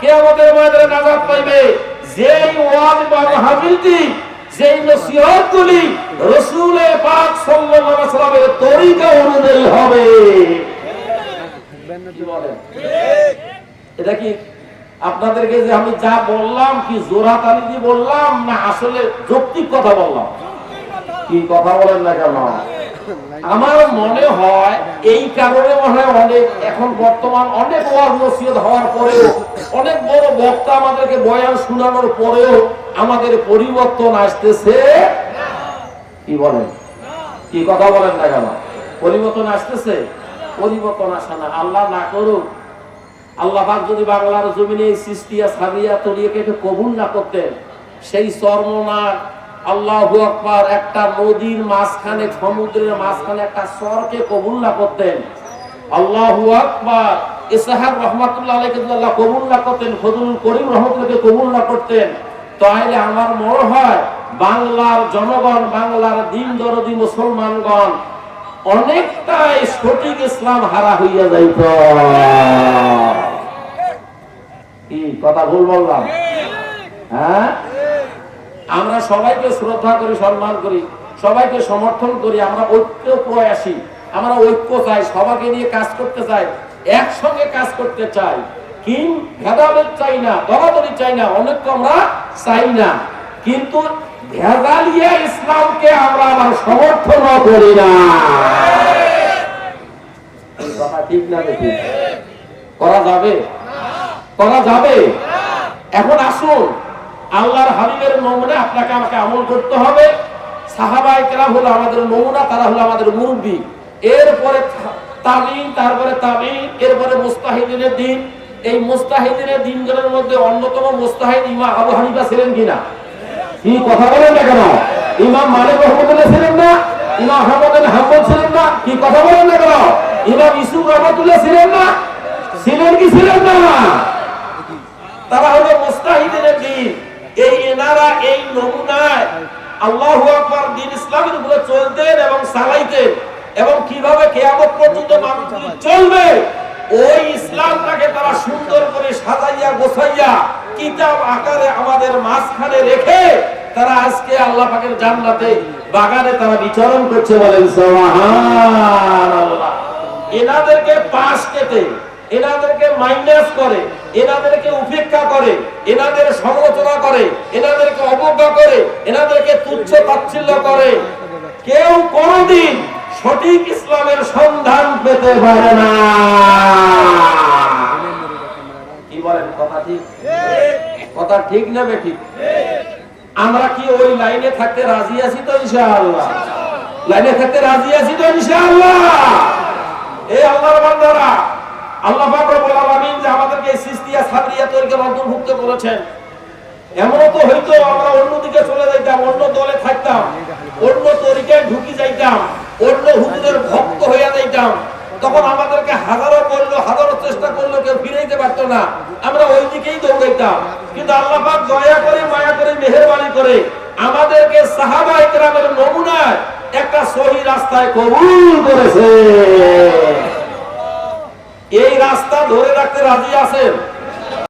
কেয়ামতের ময়দানে নাজাত পাইবে। যেই ওয়াজ বা যেই নসিহতগুলি পাক সাল্লাল্লাহু আলাইহি তরিকা অনুযায়ী হবে। এটা কি আপনাদেরকে যে আমি যা বললাম, কি জোরাত তালি দিয়ে বললাম, না আসলে যৌক্তিক কথা বললাম? কি কথা বলেন না কেন? আমার মনে হয় এই কারণে মনে হয় অনেক, এখন বর্তমান অনেক ওয়াজ হওয়ার পরেও, অনেক বড় বক্তা আমাদেরকে বয়ান শোনানোর পরেও আমাদের পরিবর্তন আসতেছে। কি বলেন? কি কথা বলেন না কেন? পরিবর্তন আসতেছে? পরিবর্তন আসে না। আল্লাহ না করুক। আল্লাহ যদি বাংলার জমিনে এই সৃষ্টিয়া সাবিয়া তরিয়াকে কবুল না করতেন, সেই চর্মনার আল্লাহ আকবার, একটা নদীর মাঝখানে, সমুদ্রের মাঝখানে একটা স্বরকে কবুল না করতেন। আকবার রহমাতুল্লাহ আল্লাহ কবুল না করতেন, ফজলুল করিম কবুল না করতেন। আমার মনে হয়, বাংলার জনগণ, বাংলার দিন দরদি মুসলমানগণ, অনেকটাই সঠিক ইসলাম হারা হইয়া যাইত। কি, কথা ভুল বললাম? হ্যাঁ? আমরা সবাইকে শ্রদ্ধা করি, সম্মান করি, সবাইকে সমর্থন করি, আমরা ঐক্য প্রয়াসী, আমরা ঐক্য চাই সবাইকে নিয়ে কাজ করতে চাই, একসঙ্গে কাজ করতে চাই। কি ভেদাভেদ চাই না দরাদরি চাই না অনেক আমরা চাই না। কিন্তু ভেদালিয়া ইসলামকে আমরা আবার সমর্থন করি না। ঠিক না দেখি করা যাবে? করা যাবে? এখন আসুন। আল্লাহর হাবিবের নমুনা আপনাকে আমাকে আমল করতে হবে। কেরাম হলো আমাদের নমুনা, তারা হলো আমাদের মুরব্বী। এরপরে তামিন তারপরে তামিন এরপরে মুস্তাহিদিনের দিন। এই মুস্তাহিদিনের দিনগুলোর মধ্যে অন্যতম মুস্তাহিদ ইমা আবু হানিফা ছিলেন কিনা? কি কথা বলেন না কেন? ইমাম মালিক রহমতুল্লাহ ছিলেন না? ইমাম আহমদ হাম্বল ছিলেন না? কি কথা বলেন না কেন? ইমাম ইসুফ রহমতুল্লাহ ছিলেন না? ছিলেন কি ছিলেন না? তারা হলো মুস্তাহিদিনের দিন। এই এনারা, এই নমুনায় আল্লাহু আকবার দিন ইসলামের উপরে চলতেন এবং চালাইতেন এবং কীভাবে কেয়ামত পর্যন্ত মানুষগুলি চলবে, ওই ইসলামটাকে তারা সুন্দর করে সাজাইয়া, গোছাইয়া কিতাব আকারে আমাদের মাঝখানে রেখে তারা আজকে আল্লাহ পাকের জান্নাতে, বাগানে তারা বিচরণ করছে বলেন এনাদেরকে পাশ কেটে, এনাদেরকে মাইনাস করে এনাদেরকে উপেক্ষা করে, এনাদের সমালোচনা করে, এনাদেরকে অবজ্ঞা করে, এনাদেরকে তুচ্ছ তাচ্ছিল্য করে। কেউ কোনদিন সঠিক ইসলামের সন্ধান পেতে পারে না। কি বলেন, কথা ঠিক? কথা ঠিক না বেঠিক? আমরা কি ওই লাইনে থাকতে রাজি আছি তো ইনশাআল্লাহ? লাইনে থাকতে রাজি আছি তো ইনশাআল্লাহ? এই আল্লাহর বান্দারা আল্লাহ আমাদেরকে সিস্তিয়া সাদরিয়া তরিকার অন্তর্ভুক্ত করেছেন। এমনও তো হয়তো আমরা অন্যদিকে চলে যাইতাম, অন্য দলে থাকতাম, অন্য তরিকায় ঢুকি যাইতাম, অন্য হুজুরের ভক্ত হইয়া যাইতাম। তখন আমাদেরকে হাজারো করল, হাজারো চেষ্টা করল, কেউ ফিরাইতে পারতো না। আমরা ওই দিকেই দৌড়াইতাম। কিন্তু আল্লাহ দয়া করে, মায়া করে, মেহেরবানি করে আমাদেরকে সাহাবা ইকরামের নমুনায় একটা সহি রাস্তায় কবুল করেছে। এই রাস্তা ধরে রাখতে রাজি আছেন?